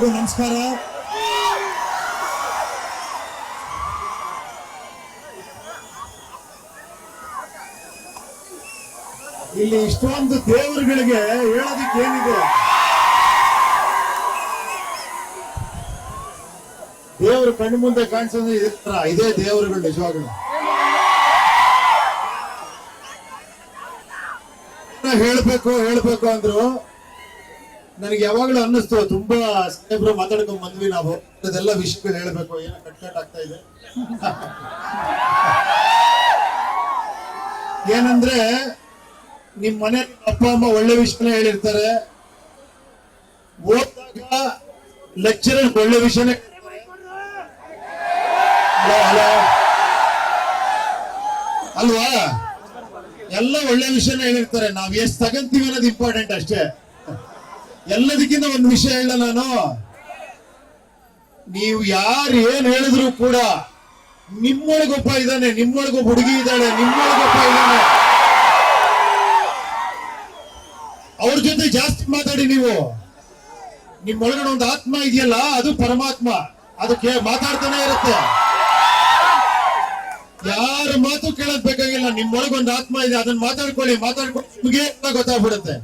ಎಲ್ರಿಗೂ ನಮಸ್ಕಾರ. ಇಲ್ಲಿ ಇಷ್ಟೊಂದು ದೇವರುಗಳಿಗೆ ಹೇಳೋದಕ್ಕೆ ಏನಿದೆ? ದೇವರು ಕಣ್ಣು ಮುಂದೆ ಕಾಣಿಸೋದು ಇದ್ರ ಇದೇ ದೇವರುಗಳು ನಿಜವಾಗ್ಲು. ಹೇಳ್ಬೇಕು ಹೇಳ್ಬೇಕು ಅಂದ್ರು. ನನಗೆ ಯಾವಾಗಲೂ ಅನ್ನಿಸ್ತು, ತುಂಬಾ ಸಾಹೇಬ್ರು ಮಾತಾಡ್ಕೊಂಡ್ ಬಂದ್ವಿ ನಾವು. ಅದೆಲ್ಲ ವಿಷಯಗಳು ಹೇಳ್ಬೇಕು, ಏನೋ ಕಟ್ ಕಟ್ ಆಗ್ತಾ ಇದೆ. ಏನಂದ್ರೆ, ನಿಮ್ ಮನೆ ಅಪ್ಪ, ಅಮ್ಮ ಒಳ್ಳೆ ವಿಷಯನೇ ಹೇಳಿರ್ತಾರೆ. ಓದಿದಾಗ ಲೆಕ್ಚರರ್ ಒಳ್ಳೆ ವಿಷಯನೇ ಅಲ್ವಾ? ಎಲ್ಲ ಒಳ್ಳೆ ವಿಷಯನೇ ಹೇಳಿರ್ತಾರೆ. ನಾವ್ ಎಷ್ಟ್ ತಗಂತೀವಿ ಅನ್ನೋದು ಇಂಪಾರ್ಟೆಂಟ್ ಅಷ್ಟೇ. ಎಲ್ಲದಕ್ಕಿಂತ ಒಂದು ವಿಷಯ ಹೇಳ ನಾನು. ನೀವು ಯಾರು ಏನ್ ಹೇಳಿದ್ರು ಕೂಡ ನಿಮ್ಮೊಳಗೊಬ್ಬ ಇದ್ದಾನೆ, ನಿಮ್ಮೊಳಗೊಬ್ಬ ಹುಡುಗಿ ಇದ್ದಾಳೆ, ನಿಮ್ಮೊಳಗೊಬ್ಬ ಇದ್ದಾನೆ. ಅವ್ರ ಜೊತೆ ಜಾಸ್ತಿ ಮಾತಾಡಿ ನೀವು. ನಿಮ್ಮೊಳಗಡೆ ಒಂದು ಆತ್ಮ ಇದೆಯಲ್ಲ, ಅದು ಪರಮಾತ್ಮ. ಅದಕ್ಕೆ ಮಾತಾಡ್ತಾನೆ ಇರುತ್ತೆ. ಯಾರ ಮಾತು ಕೇಳೋದ್ ಬೇಕಾಗಿಲ್ಲ, ನಿಮ್ಮೊಳಗೊಂದು ಆತ್ಮ ಇದೆ, ಅದನ್ನ ಮಾತಾಡ್ಕೊಳ್ಳಿ ಮಾತಾಡ್ಕೊಂಡು ನಿಮಗೆ ಗೊತ್ತಾಗ್ಬಿಡುತ್ತೆ.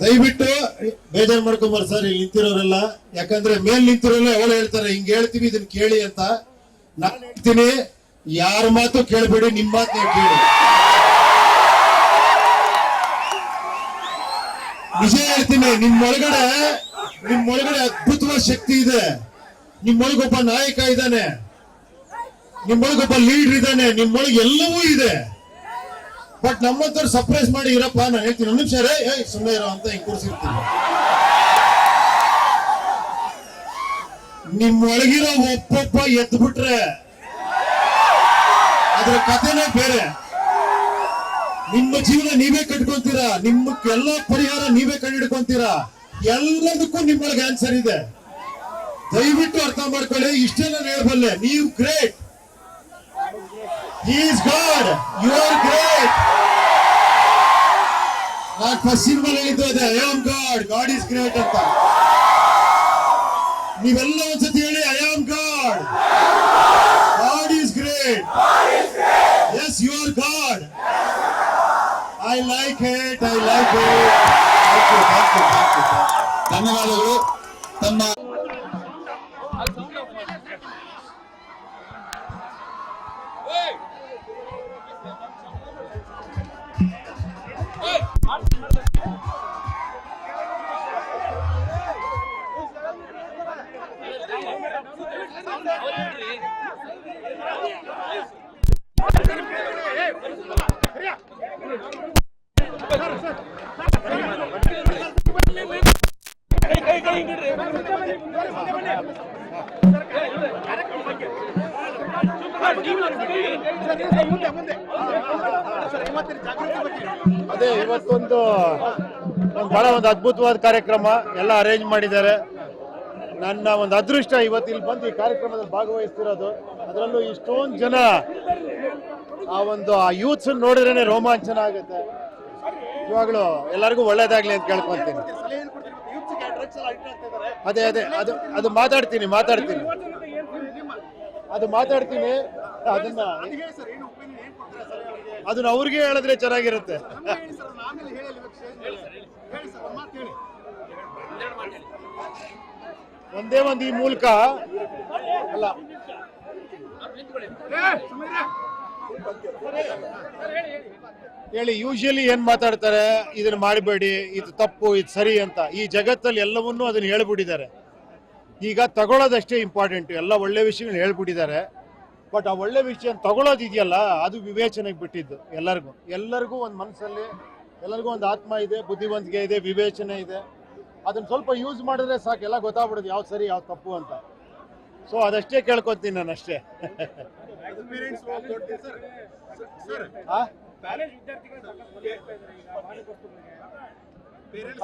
ದಯವಿಟ್ಟು ಬೇಜಾರ್ ಮಾಡ್ಕೊಂಬಾರ ಸರ್, ಇಲ್ಲಿ ನಿಂತಿರೋರೆಲ್ಲ. ಯಾಕಂದ್ರೆ ಮೇಲ್ ನಿಂತಿರೋಲ್ಲ ಅವಳು ಹೇಳ್ತಾರೆ, ಹಿಂಗ್ ಹೇಳ್ತೀವಿ ಇದನ್ನ ಕೇಳಿ ಅಂತ. ನಾನು ಹೇಳ್ತೀನಿ, ಯಾರ ಮಾತು ಕೇಳಬೇಡಿ ನಿಮ್ಮ ಮಾತು ಕೇಳಿ. ನಿಜ ಹೇಳ್ತೀನಿ ನಿಮ್ಮೊಳಗಡೆ ನಿಮ್ಮೊಳಗಡೆ ಅದ್ಭುತವಾದ ಶಕ್ತಿ ಇದೆ. ನಿಮ್ಮೊಳಗೊಬ್ಬ ನಾಯಕ ಇದ್ದಾನೆ. ನಿಮ್ಮೊಳಗೊಬ್ಬ ಲೀಡರ್ ಇದ್ದಾನೆ. ನಿಮ್ಮೊಳಗೆ ಎಲ್ಲವೂ ಇದೆ. ಬಟ್ ನಮ್ಮಂತವ್ರು ಸರ್ಪ್ರೈಸ್ ಮಾಡಿ, ಇರಪ್ಪ ನಾನು ಹೇಳ್ತೀನಿ, ಒಂದು ನಿಮಿಷ ರೇ ಏಯ್ ಸುಮ್ಮನೆ ಇರೋ ಅಂತ ಹಿಂಗೆ ಕೂರಿಸಿರ್ತೀನಿ. ನಿಮ್ಮೊಳಗಿರೋ ಒಬ್ಬೊಬ್ಬ ಎದ್ದು ಬಿಟ್ರೆ ಅದ್ರ ಕಥೆನೇ ಬೇರೆ. ನಿಮ್ಮ ಜೀವನ ನೀವೇ ಕಟ್ಕೊಂತೀರಾ, ನಿಮ್ಮ ಎಲ್ಲ ಪರಿಹಾರ ನೀವೇ ಕಂಡಿಡ್ಕೊಂತೀರಾ ಎಲ್ಲದಕ್ಕೂ ನಿಮ್ಮೊಳಗೆ ಆನ್ಸರ್ ಇದೆ. ದಯವಿಟ್ಟು ಅರ್ಥ ಮಾಡ್ಕೊಳ್ಳಿ ಇಷ್ಟೇ ನಾನು ಹೇಳ್ಬಲ್ಲೆ, ನೀವು great is god you are great ನಾನು ಫಸ್ಟ್ ಸಿನಿಮಾ ಹೇಳಿದ್ದು ಅದೇ I am god god is great ಅಂತ ನೀವೆಲ್ಲ ಒಂದ್ಸತಿ ಹೇಳಿ I am god god is great yes you are god I like it I like it ಧನ್ಯವಾದಗಳು ತಮ್ಮ ಅದೇ ಇವತ್ತೊಂದು ಬಹಳ ಒಂದು ಅದ್ಭುತವಾದ ಕಾರ್ಯಕ್ರಮ ಎಲ್ಲ ಅರೇಂಜ್ ಮಾಡಿದ್ದಾರೆ. ನನ್ನ ಒಂದು ಅದೃಷ್ಟ ಇವತ್ತು ಇಲ್ಲಿ ಬಂದು ಈ ಕಾರ್ಯಕ್ರಮದಲ್ಲಿ ಭಾಗವಹಿಸ್ತಿರೋದು. ಅದರಲ್ಲೂ ಇಷ್ಟೊಂದು ಜನ ಆ ಒಂದು ಆ ಯೂತ್ಸ್ ನೋಡಿದ್ರೇನೆ ರೋಮಾಂಚನ ಆಗುತ್ತೆ. ಇವಾಗಲೂ ಎಲ್ಲರಿಗೂ ಒಳ್ಳೇದಾಗ್ಲಿ ಅಂತ ಕೇಳ್ಕೊಂತೀನಿ ಅದೇ ಅದೇ, ಅದು ಅದು ಮಾತಾಡ್ತೀನಿ ಮಾತಾಡ್ತೀನಿ. ಅದು ಮಾತಾಡ್ತೀನಿ, ಅದನ್ನ ಅದನ್ನ ಅವ್ರಿಗೆ ಹೇಳಿದ್ರೆ ಚೆನ್ನಾಗಿರುತ್ತೆ. ಒಂದೇ ಒಂದು ಈ ಮೂಲಕ ಅಲ್ಲ. ಹೇಳಿ ಯೂಶಲಿ ಏನ್ ಮಾತಾಡ್ತಾರೆ? ಇದನ್ನ ಮಾಡಬೇಡಿ ಇದು ತಪ್ಪು ಇದು ಸರಿ ಅಂತ. ಈ ಜಗತ್ತಲ್ಲಿ ಎಲ್ಲವನ್ನೂ ಅದನ್ನ ಹೇಳ್ಬಿಟ್ಟಿದ್ದಾರೆ. ಈಗ ತಗೊಳ್ಳೋದಷ್ಟೇ ಇಂಪಾರ್ಟೆಂಟ್ ಎಲ್ಲ ಒಳ್ಳೆ ವಿಷಯಗಳು ಹೇಳ್ಬಿಟ್ಟಿದ್ದಾರೆ. ಬಟ್ ಆ ಒಳ್ಳೆ ವಿಷಯ ತಗೊಳ್ಳೋದು ಇದೆಯಲ್ಲ ಅದು ವಿವೇಚನೆಗೆ ಬಿಟ್ಟಿದ್ದು ಎಲ್ಲರಿಗೂ. ಎಲ್ಲರಿಗೂ ಒಂದು ಮನಸ್ಸಲ್ಲಿ ಎಲ್ಲರಿಗೂ ಒಂದು ಆತ್ಮ ಇದೆ ಬುದ್ಧಿವಂತಿಕೆ ಇದೆ ವಿವೇಚನೆ ಇದೆ. ಅದನ್ನ ಸ್ವಲ್ಪ ಯೂಸ್ ಮಾಡಿದ್ರೆ ಸಾಕು. ಎಲ್ಲ ಗೊತ್ತಾಗ್ಬಿಡುದು ಯಾವ್ದು ಸರಿ ಯಾವ್ದು ತಪ್ಪು ಅಂತ. ಸೊ ಅದಷ್ಟೇ ಕೇಳ್ಕೊತೀನಿ ನಾನು ಅಷ್ಟೇ?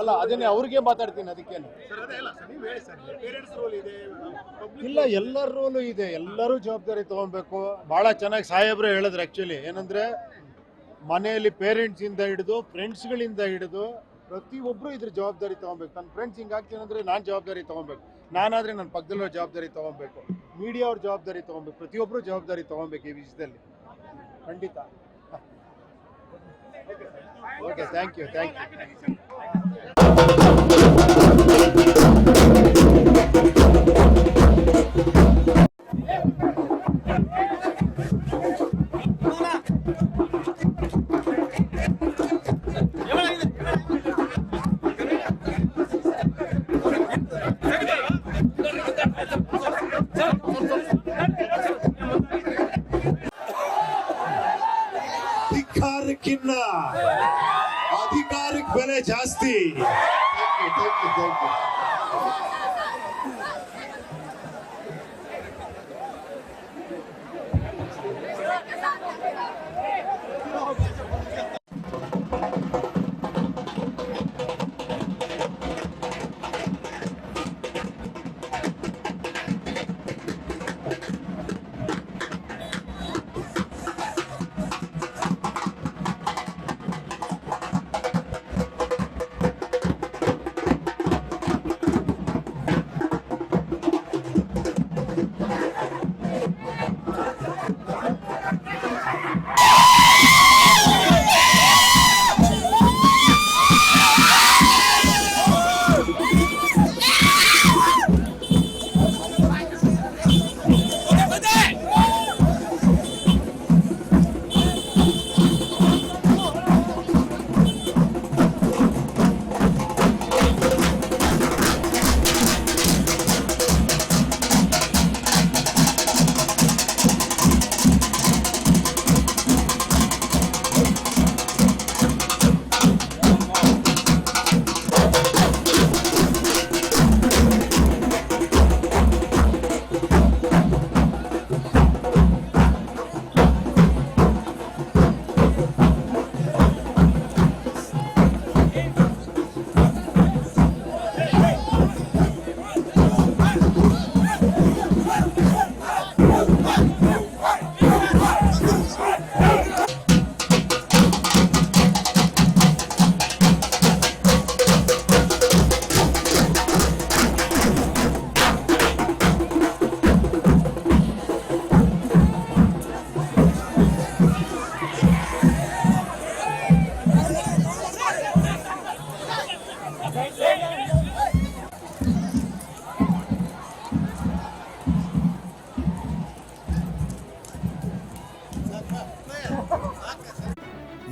ಅಲ್ಲ ಅದನ್ನೇ ಅವ್ರಿಗೆ ಮಾತಾಡ್ತೀನಿ ಅದಕ್ಕೇನು. ಇಲ್ಲ ಎಲ್ಲರ ರೋಲು ಇದೆ. ಎಲ್ಲರೂ ಜವಾಬ್ದಾರಿ ತಗೊಬೇಕು. ಬಹಳ ಚೆನ್ನಾಗಿ ಸಾಹೇಬ್ರು ಹೇಳಿದ್ರು ಆಕ್ಚುಲಿ ಏನಂದ್ರೆ ಮನೆಯಲ್ಲಿ ಪೇರೆಂಟ್ಸ್ ಇಂದ ಹಿಡಿದು ಫ್ರೆಂಡ್ಸ್ಗಳಿಂದ ಹಿಡಿದು ಪ್ರತಿಯೊಬ್ಬರು ಇದ್ರ ಜವಾಬ್ದಾರಿ ತಗೊಬೇಕು. ನನ್ನ ಫ್ರೆಂಡ್ಸ್ ಹಿಂಗಾಗ್ತೀನಿ ಅಂದರೆ ನಾನು ಜವಾಬ್ದಾರಿ ತಗೊಬೇಕು. ನಾನಾದ್ರೆ ನನ್ನ ಪಕ್ಕದಲ್ಲಿರೋ ಜವಾಬ್ದಾರಿ ತಗೊಬೇಕು. ಮೀಡಿಯಾ ಅವ್ರ ಜವಾಬ್ದಾರಿ ತಗೊಬೇಕು. ಪ್ರತಿಯೊಬ್ಬರು ಜವಾಬ್ದಾರಿ ತಗೊಬೇಕು ಈ ವಿಷಯದಲ್ಲಿ. ಖಂಡಿತ. Okay thank you thank you ಅಧಿಕಾರಕ್ಕೆ ಬೆಲೆ ಜಾಸ್ತಿ thank you thank you thank you